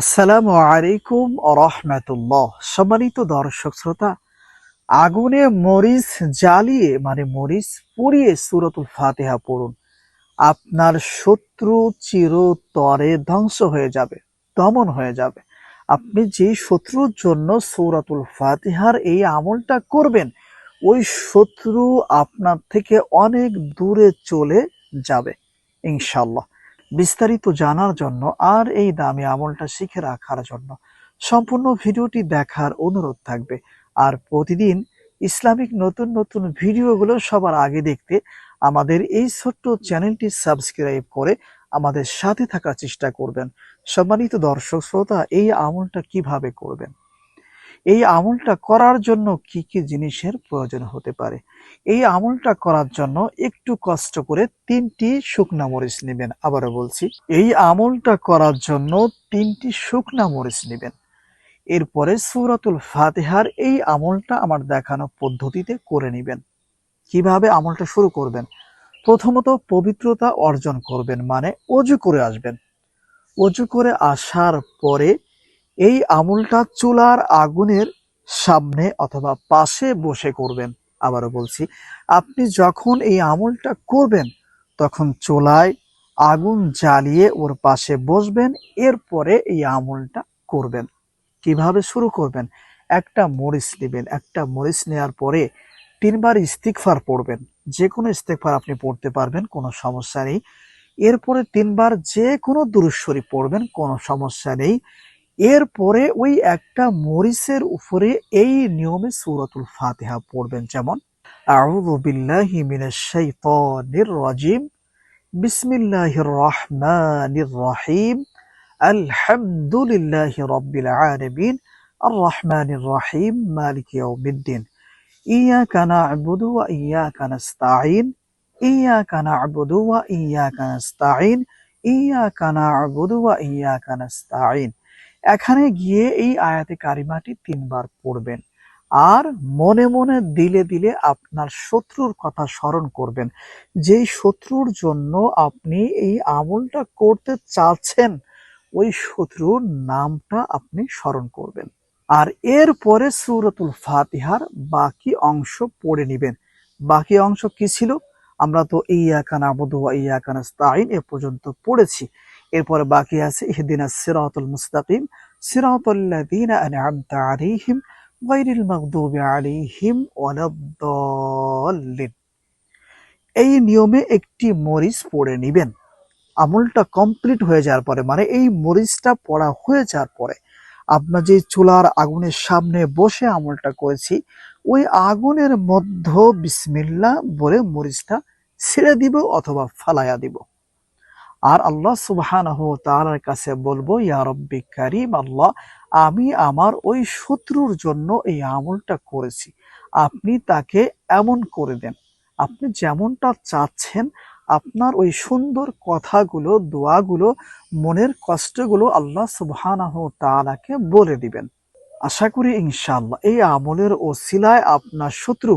আসসালামু আলাইকুম রহমতুল্লাহ। সম্মানিত দর্শক শ্রোতা, আগুনে মরিচ জ্বালিয়ে মানে মরিচ পুড়িয়ে সুরতুল ফাতেহা পড়ুন। আপনার শত্রু চিরতরে ধ্বংস হয়ে যাবে, দমন হয়ে যাবে। আপনি যে শত্রুর জন্য সৌরাতুল ফাতিহার এই আমলটা করবেন, ওই শত্রু আপনার থেকে অনেক দূরে চলে যাবে ইনশাল্লাহ বিস্তারিত জানার জন্য আর এই দামি আমলটা শিখে রাখার জন্য সম্পূর্ণ ভিডিওটি দেখার অনুরোধ থাকবে। আর প্রতিদিন ইসলামিক নতুন নতুন ভিডিওগুলো সবার আগে দেখতে আমাদের এই ছোট্ট চ্যানেলটি সাবস্ক্রাইব করে আমাদের সাথে থাকার চেষ্টা করবেন। সম্মানিত দর্শক, শ্রোতা, এই আমলটা কীভাবে করবেন? এই আমলটা করার জন্য কি কি জিনিসের প্রয়োজন হতে পারে? এই আমলটা করার জন্য একটু কষ্ট করে তিনটি শুকনা মরিচ নেবেন। আবারও বলছি, এই আমলটা করার জন্য তিনটি শুকনা মরিচ নেবেন। এরপরে সূরাতুল ফাতেহার এই আমলটা আমার দেখানো পদ্ধতিতে করে নেবেন। কীভাবে আমলটা শুরু করবেন? প্রথমত পবিত্রতা অর্জন করবেন মানে অজু করে আসবেন। অজু করে আসার পরে এই আমলটা চুলার আগুনের সামনে অথবা পাশে বসে করবেন। আবারও বলছি, আপনি যখন এই আমলটা করবেন, তখন চুলায় আগুন জ্বালিয়ে ওর পাশে বসবেন, এরপরে এই আমলটা করবেন। কীভাবে শুরু করবেন? একটা মরিচ নেবেন। একটা মরিচ নেওয়ার পরে তিনবার ইস্তিকফার পড়বেন। যে কোনো ইস্তিকফার আপনি পড়তে পারবেন, কোনো সমস্যা নেই। এরপরে তিনবার যে কোনো দুরুশ্বরী পড়বেন, কোনো সমস্যা নেই। এরপরে ওই একটা মরিচের উপরে এই নিয়মে সূরাতুল ফাতিহা পড়বেন। যেমন বিল্লাহি মিনাশ শাইতানির রাজিম। বিসমিল্লাহির রহমানির রহিম। আলহামদুলিল্লাহি রাব্বিল আলামিন। আর রহমানির রহিম, মালিক ইয়াউমিদ্দিন। ইয়াকা না'বুদু ওয়া ইয়াকা নাস্তাঈন। ইয়াকা না'বুদু ওয়া ইয়াকা নাস্তাঈন। ইয়াকা না'বুদু ওয়া ইয়াকা নাস্তাঈন। এখানে গিয়ে এই আয়াতে কারিমাটি তিনবার পড়বেন। আর মনে মনে দিলে দিলে আপনার শত্রুর কথা স্মরণ করবেন। যেই শত্রুর জন্য আপনি এই আমলটা করতে চাচ্ছেন, ওই শত্রুর নামটা আপনি স্মরণ করবেন। আর এরপরে সুরতুল ফাতিহার বাকি অংশ পড়ে নেবেন। বাকি অংশ কি ছিল? আমরা তো ইয়াকা নাবুদু ওয়া ইয়াকা নাস্তাঈন এ পর্যন্ত পড়েছি। এরপরে বাকি আছে ইহদিনাস সিরাতুল মুস্তাকিম আন'আমতা আলাইহিম, গায়রিল মাগদুবি আলাইহিম এই নিয়মে একটি মরিচ পড়ে নেবেন। আমলটা কমপ্লিট হয়ে যাওয়ার পরে মানে এই মরিচটা পড়া হয়ে যাওয়ার পরে, আপনার যে চুলার আগুনের সামনে বসে আমলটা করেছি, ওই আগুনের মধ্য বিসমিল্লা বলে মরিচটা ছেড়ে দিব অথবা ফালাইয়া দিব। আর আল্লাহ সুবহানাহু কাছে বলব, ইয়া রব্বি কারীম আল্লাহ, আমি আমার ওই শত্রুর জন্য এই আমলটা করেছি। আপনি তাকে এমন করে দেন। আপনি যেমনটা চাচ্ছেন, আপনার ওই সুন্দর কথাগুলো, দোয়াগুলো, মনের কষ্টগুলো আল্লাহ সুবহানাহু তালাকে বলে দিবেন। আশা করি ইনশাল্লাহ এই আমলের ও ওসিলায় আপনার শত্রু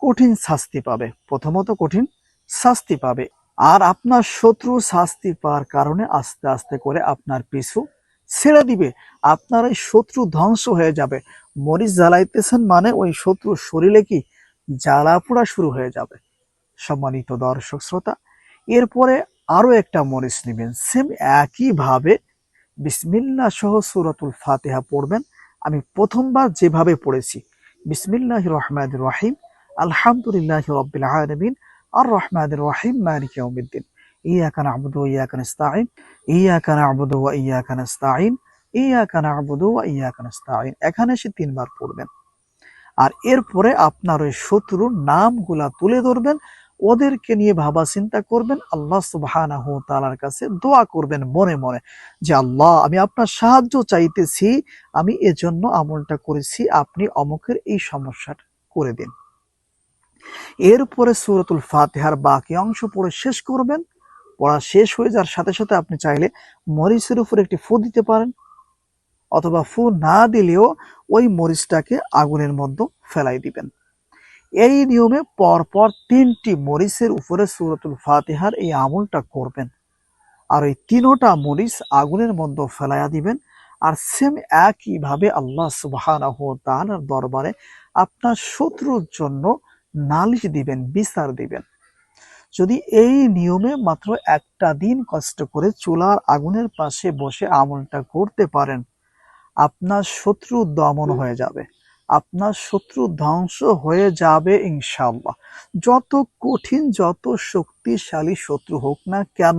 কঠিন শাস্তি পাবে। প্রথমত কঠিন শাস্তি পাবে। আর আপনার শত্রু শাস্তি পাওয়ার কারণে আস্তে আস্তে করে আপনার পিছু ছেড়ে দিবে। আপনার ওই শত্রু ধ্বংস হয়ে যাবে। মরিচ জ্বালাইতেছেন মানে ওই শত্রু শরীরে কি জ্বালা পোড়া শুরু হয়ে যাবে। সম্মানিত দর্শক শ্রোতা, এরপরে আরও একটা মরিচ নেবেন। সেম একইভাবে বিসমিল্লা সহ সুরাতুল ফাতেহা পড়বেন। আমি প্রথমবার যেভাবে পড়েছি। বিসমিল্লাহ রহমান রহিম। আলহামদুলিল্লাহ আলমিন। আর রহমান রহিম মালিক ইয়াউমিদ্দিন ইয়াকা নাস্তাঈন এখানে সে তিনবার পড়বেন। আর এরপরে আপনার ওই শত্রুর নামগুলা তুলে ধরবেন। ওদেরকে নিয়ে ভাবা চিন্তা করবেন। আল্লাহ সুবহানাহু তাআলার কাছে দোয়া করবেন মনে মনে যে, আল্লাহ, আমি আপনার সাহায্য চাইতেছি। আমি এজন্য আমলটা করেছি। আপনি অমুকের এই সমস্যাটা করে দিন। এরপরে সূরাতুল ফাতিহার বাকি অংশ পড়ে শেষ করবেন। পড়া শেষ হয়ে যাওয়ার সাথে সাথে আপনি চাইলে মরিচের উপর একটি ফু দিতে পারেন অথবা ফু না দিলেও ওই মরিচটাকে আগুনের মধ্যে ফেলাই দিবেন। এই নিয়মে পরপর তিনটি মরিচের উপরে সূরাতুল ফাতিহার এই আমলটা করবেন। আর ওই তিনোটা মরিচ আগুনের মধ্যে ফেলাইয়া দিবেন। আর সেম একইভাবে আল্লাহ তাআলার দরবারে আপনার শত্রুর জন্য নালিশ দিবেন, বিচার দিবেন। যদি এই নিয়মে মাত্র একটা দিন কষ্ট করে চুলার আগুনের পাশে বসে আমলটা করতে পারেন, আপনার শত্রু দমন হয়ে যাবে। আপনার শত্রু ধ্বংস হয়ে যাবে ইনশাআল্লাহ। যত কঠিন, যত শক্তিশালী শত্রু হোক না কেন,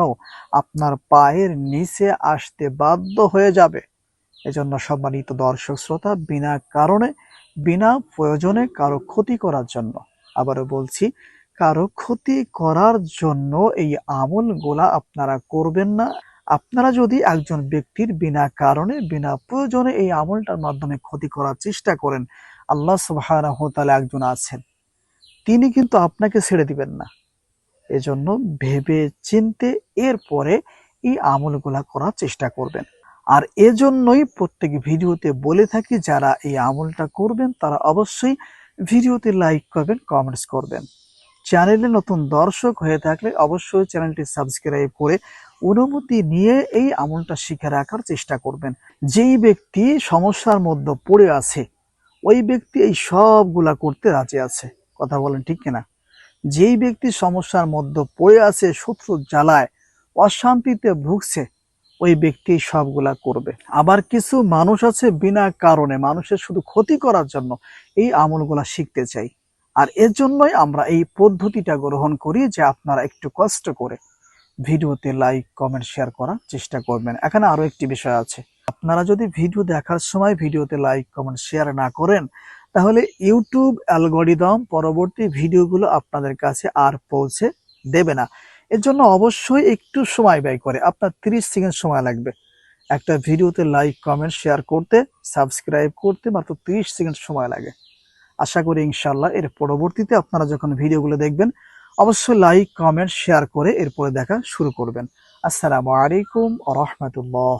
আপনার পায়ের নিচে আসতে বাধ্য হয়ে যাবে। এজন্য সম্মানিত দর্শক শ্রোতা, বিনা কারণে, বিনা প্রয়োজনে কারও ক্ষতি করার জন্য। আবারও বলছি, কারও ক্ষতি করার জন্য এই আমলগুলা আপনারা করবেন না। আপনারা যদি একজন ব্যক্তির বিনা কারণে, বিনা প্রয়োজনে এই আমলটার মাধ্যমে ক্ষতি করার চেষ্টা করেন, আল্লাহ তাআলা একজন আছেন, তিনি কিন্তু আপনাকে ছেড়ে দিবেন না। এজন্য ভেবে চিনতে এরপরে এই আমলগুলা করার চেষ্টা করবেন। আর এজন্যই প্রত্যেক ভিডিওতে বলে থাকি, যারা এই আমলটা করবেন, তারা অবশ্যই ভিডিওতে লাইক করবেন কমেন্টস করবেন। চ্যানেলে নতুন দর্শক হয়ে থাকলে অবশ্যই চ্যানেলটি সাবস্ক্রাইব করে অনুমতি নিয়ে এই আমলটা শিখে রাখার চেষ্টা করবেন। যেই ব্যক্তি সমস্যার মধ্যে পড়ে আছে, ওই ব্যক্তি এই সবগুলা করতে রাজি আছে। কথা বলেন ঠিক কিনা? যেই ব্যক্তি সমস্যার মধ্যে পড়ে আছে, শত্রু জ্বালায়, অশান্তিতে ভুগছে ওই ব্যক্তি সবগুলা করবে। আবার কিছু মানুষ আছে বিনা কারণে, মানুষের শুধু ক্ষতি করার জন্য এই আমলগুলা শিখতে চাই। আর এর জন্যই আমরা এই পদ্ধতিটা গ্রহণ করি যে আপনারা একটু কষ্ট করে ভিডিওতে লাইক, কমেন্ট, শেয়ার করার চেষ্টা করবেন। এখানে আরও একটি বিষয় আছে। আপনারা যদি ভিডিও দেখার সময় ভিডিওতে লাইক, কমেন্ট, শেয়ার না করেন, তাহলে ইউটিউব অ্যালগোরিদম পরবর্তী ভিডিওগুলো আপনাদের কাছে আর পৌঁছে দেবে না। এর জন্য অবশ্যই একটু সময় ব্যয় করে। আপনার 30 সেকেন্ড সময় লাগবে। একটা ভিডিওতে লাইক কমেন্ট শেয়ার করতে সাবস্ক্রাইব করতে মাত্র 30 সেকেন্ড সময় লাগে। আশা করি ইনশাল্লাহ এর পরবর্তীতে আপনারা যখন ভিডিওগুলো দেখবেন, অবশ্যই লাইক কমেন্ট শেয়ার করে এরপরে দেখা শুরু করবেন। আসসালামু আলাইকুম রহমতুল্লাহ।